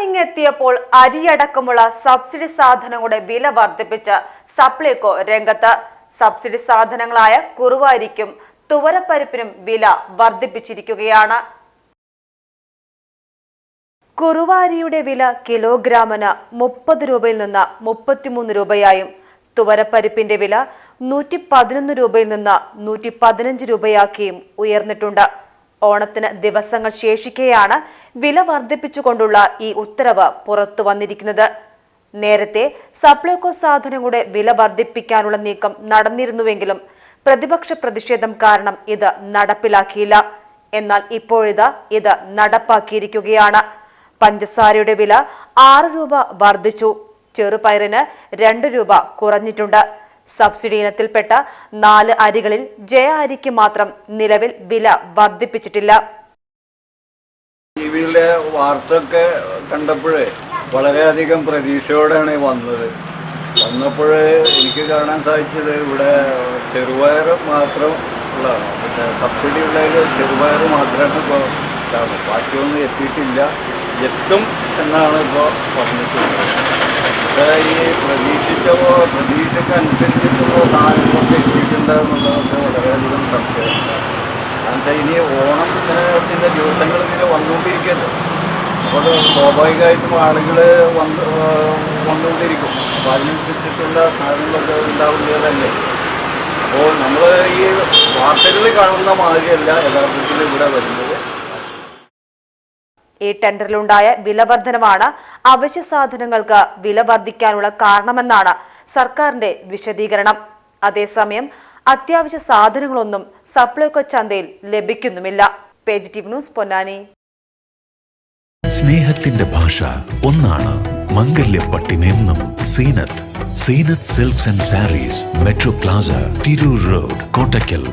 ഓണമിങ്ങെത്തിയപ്പോൾ അരിയടക്കമുള്ള subsidy സാധനങ്ങളുടെ വില വർദ്ധിപ്പിച്ച സപ്ലൈകോ രംഗത്ത്. സബ്സിഡി സാധനങ്ങളായ കുറുവാരിക്കും തുവരപ്പരിപ്പിനും വില വർദ്ധിപ്പിച്ചിരിക്കുകയാണ്. കുറുവാരിയുടെ വില കിലോഗ്രാമിന് മുപ്പത് രൂപയിൽ നിന്ന് മുപ്പത്തിമൂന്ന് രൂപയായും തുവരപ്പരിപ്പിന്റെ വില നൂറ്റി പതിനൊന്ന് രൂപയിൽ നിന്ന് നൂറ്റി പതിനഞ്ച് രൂപയാക്കിയും ഉയർന്നിട്ടുണ്ട്. ഓണത്തിന് ദിവസങ്ങൾ ശേഷിക്കെയാണ് വില വർദ്ധിപ്പിച്ചുകൊണ്ടുള്ള ഈ ഉത്തരവ് പുറത്തു വന്നിരിക്കുന്നത്. നേരത്തെ സപ്ലൈകോ സാധനങ്ങളുടെ വില വർദ്ധിപ്പിക്കാനുള്ള നീക്കം നടന്നിരുന്നുവെങ്കിലും പ്രതിപക്ഷ പ്രതിഷേധം കാരണം ഇത് നടപ്പിലാക്കിയില്ല. എന്നാൽ ഇപ്പോഴിത് ഇത് നടപ്പാക്കിയിരിക്കുകയാണ്. പഞ്ചസാരയുടെ വില ആറ് രൂപ വർദ്ധിച്ചു. ചെറുപയറിന് രണ്ട് രൂപ കുറഞ്ഞിട്ടുണ്ട്. സബ്സിഡി ഇനത്തിൽപ്പെട്ട നാല് അരികളിൽ ജയ അരിക്ക് മാത്രം നിലവിൽ വില വർദ്ധിപ്പിച്ചിട്ടില്ല. വാർത്തയൊക്കെ കണ്ടപ്പോഴേ വളരെയധികം പ്രതീക്ഷയോടെയാണ് വന്നത്. വന്നപ്പോൾ എനിക്ക് കാണാൻ സാധിച്ചത് ഇവിടെ ചെറുപയർ മാത്രം ഉള്ളതാണ്. പിന്നെ സബ്സിഡി ഉള്ളതിൽ ചെറുപയർ മാത്രമാണ് ഇപ്പോൾ ബാക്കിയൊന്നും എത്തിയിട്ടില്ല. എത്തും എന്നാണ് ഇപ്പോൾ പറഞ്ഞിട്ടുള്ളത്. ഈ പ്രതീക്ഷിച്ചോ പ്രതീക്ഷക്കനുസരിച്ചിട്ടുള്ള സാധനങ്ങളൊക്കെ എത്തിയിട്ടുണ്ടെന്നുള്ളതൊക്കെ വളരെയധികം സംശയമുണ്ട്. കാരണം ഇനി ഓണത്തിന്റെ ദിവസങ്ങൾ ഇങ്ങനെ വന്നുകൊണ്ടിരിക്കല്ലോ അപ്പോൾ സ്വാഭാവികമായിട്ടും ആളുകൾ വന്ന് വന്നുകൊണ്ടിരിക്കും. അപ്പോൾ അതിനനുസരിച്ചിട്ടുള്ള സാധനങ്ങളൊക്കെ ഉണ്ടാവുന്നതല്ലേ? അപ്പോൾ നമ്മൾ ഈ വാർത്തകളിൽ കാണുന്ന മാതിരിയല്ല യഥാർത്ഥത്തിൽ ഇവിടെ വരുന്നത്. ഈ ടെൻഡറിലുണ്ടായ വിലവർദ്ധനമാണ് അവശ്യ സാധനങ്ങൾക്ക് വില വർദ്ധിക്കാനുള്ള കാരണമെന്നാണ് സർക്കാരിന്റെ വിശദീകരണം. അതേസമയം അത്യാവശ്യ സാധനങ്ങളൊന്നും സപ്ലൈകോ ചന്തയിൽ ലഭിക്കുന്നുമില്ല. Page T news Ponnani. സ്നേഹത്തിന്റെ ഭാഷ ഒന്നാണ്. മംഗല്യപ്പട്ടിനെന്നും Seenath. Seenath silks and sarees metro plaza Tirur road Kottakkal.